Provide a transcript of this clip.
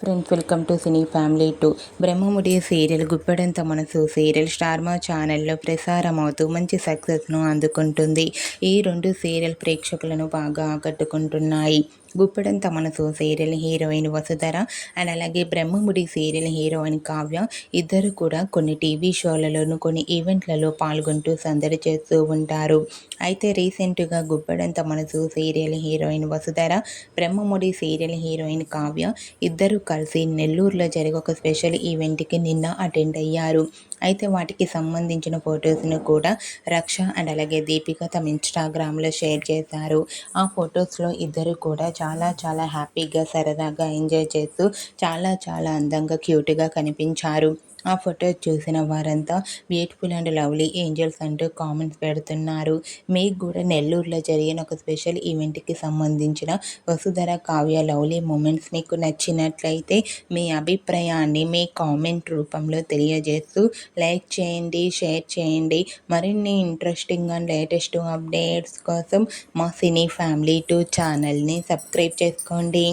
Friends welcome to cine family two Brahmamudi serial Guppedantha Manasu serial Star Maa ఛానల్లో ప్రసారం అవుతూ మంచి సక్సెస్ను అందుకుంటుంది. ఈ రెండు సీరియల్ ప్రేక్షకులను బాగా ఆకట్టుకుంటున్నాయి. Guppedantha Manasu serial heroine Vasudhara and అలాగే బ్రహ్మముడి సీరియల్ హీరోయిన్ కావ్య ఇద్దరు కూడా కొన్ని టీవీ షోలలోను కొన్ని ఈవెంట్లలో పాల్గొంటూ సందడి చేస్తూ ఉంటారు. అయితే రీసెంట్గా Guppedantha Manasu serial heroine Vasudhara Brahmamudi serial heroine Kavya ఇద్దరు కలిసి నెల్లూరులో జరిగే ఒక స్పెషల్ ఈవెంట్కి నిన్న అటెండ్ అయ్యారు. అయితే వాటికి సంబంధించిన ఫొటోస్ను కూడా రక్ష అండ్ అలాగే దీపిక తమ ఇన్స్టాగ్రామ్లో షేర్ చేశారు. ఆ ఫొటోస్లో ఇద్దరు కూడా చాలా చాలా హ్యాపీగా సరదాగా ఎంజాయ్ చేస్తూ చాలా చాలా అందంగా క్యూట్గా కనిపించారు. ఆ ఫోటో చూసిన వారంతా బ్యూటిఫుల్ అండ్ లవ్లీ ఏంజల్స్ అంటూ కామెంట్స్ పెడుతున్నారు. మీకు కూడా నెల్లూరులో జరిగిన ఒక స్పెషల్ ఈవెంట్కి సంబంధించిన వసుధర కావ్య లవ్లీ మూమెంట్స్ మీకు నచ్చినట్లయితే మీ అభిప్రాయాన్ని మీ కామెంట్ రూపంలో తెలియజేస్తూ లైక్ చేయండి షేర్ చేయండి. మరిన్ని ఇంట్రెస్టింగ్ అండ్ లేటెస్ట్ అప్డేట్స్ కోసం మా సినీ ఫ్యామిలీ టూ ఛానల్ని సబ్స్క్రైబ్ చేసుకోండి.